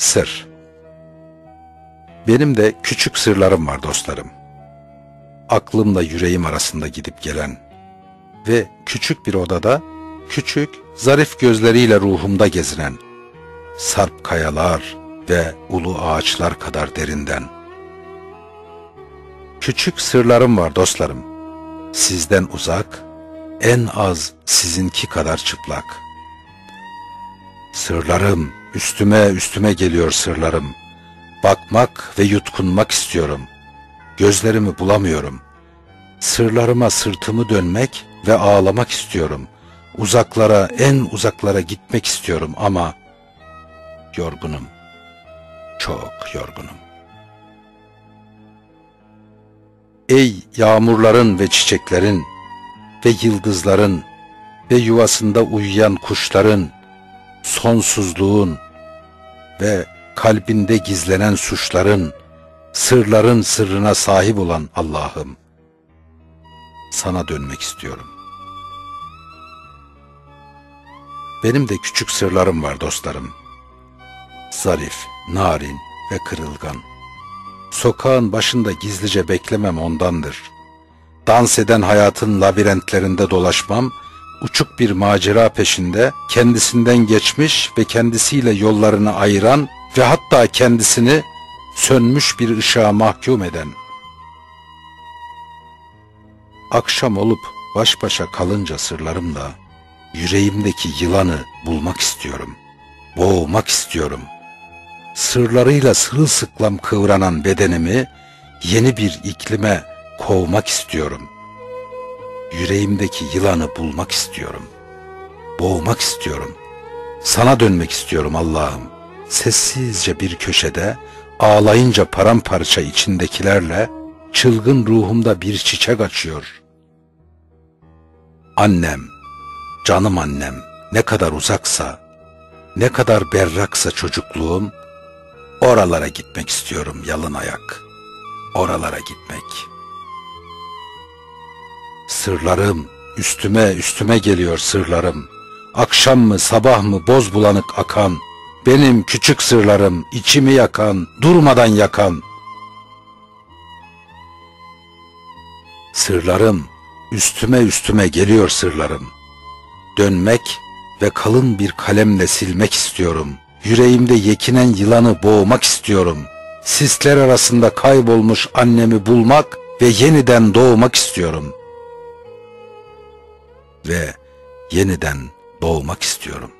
Sır Benim de küçük sırlarım var dostlarım. Aklımla yüreğim arasında gidip gelen ve küçük bir odada küçük, zarif gözleriyle ruhumda gezinen sarp kayalar ve ulu ağaçlar kadar derinden. Küçük sırlarım var dostlarım. Sizden uzak, en az sizinki kadar çıplak. Sırlarım, üstüme üstüme geliyor sırlarım. Bakmak ve yutkunmak istiyorum. Gözlerimi bulamıyorum. Sırlarıma sırtımı dönmek ve ağlamak istiyorum. Uzaklara, en uzaklara gitmek istiyorum ama yorgunum. Çok yorgunum. Ey yağmurların ve çiçeklerin ve yıldızların ve yuvasında uyuyan kuşların, sonsuzluğun ve kalbinde gizlenen suçların, sırların sırrına sahip olan Allah'ım, sana dönmek istiyorum. Benim de küçük sırlarım var dostlarım. Zarif, narin ve kırılgan. Sokağın başında gizlice beklemem ondandır. Dans eden hayatın labirentlerinde dolaşmam, uçuk bir macera peşinde kendisinden geçmiş ve kendisiyle yollarını ayıran ve hatta kendisini sönmüş bir ışığa mahkum eden. Akşam olup baş başa kalınca sırlarımla yüreğimdeki yılanı bulmak istiyorum. Boğmak istiyorum. Sırlarıyla sırılsıklam kıvranan bedenimi yeni bir iklime kovmak istiyorum. Yüreğimdeki yılanı bulmak istiyorum. Boğmak istiyorum. Sana dönmek istiyorum Allah'ım. Sessizce bir köşede ağlayınca paramparça içindekilerle çılgın ruhumda bir çiçek açıyor. Annem, canım annem ne kadar uzaksa, ne kadar berraksa çocukluğum, oralara gitmek istiyorum yalın ayak. Oralara gitmek.'' Sırlarım, üstüme üstüme geliyor sırlarım. Akşam mı sabah mı boz bulanık akan, benim küçük sırlarım içimi yakan, durmadan yakan. Sırlarım, üstüme üstüme geliyor sırlarım. Dönmek ve kalın bir kalemle silmek istiyorum. Yüreğimde yekinen yılanı boğmak istiyorum. Sisler arasında kaybolmuş annemi bulmak ve yeniden doğmak istiyorum.'' Ve yeniden doğmak istiyorum.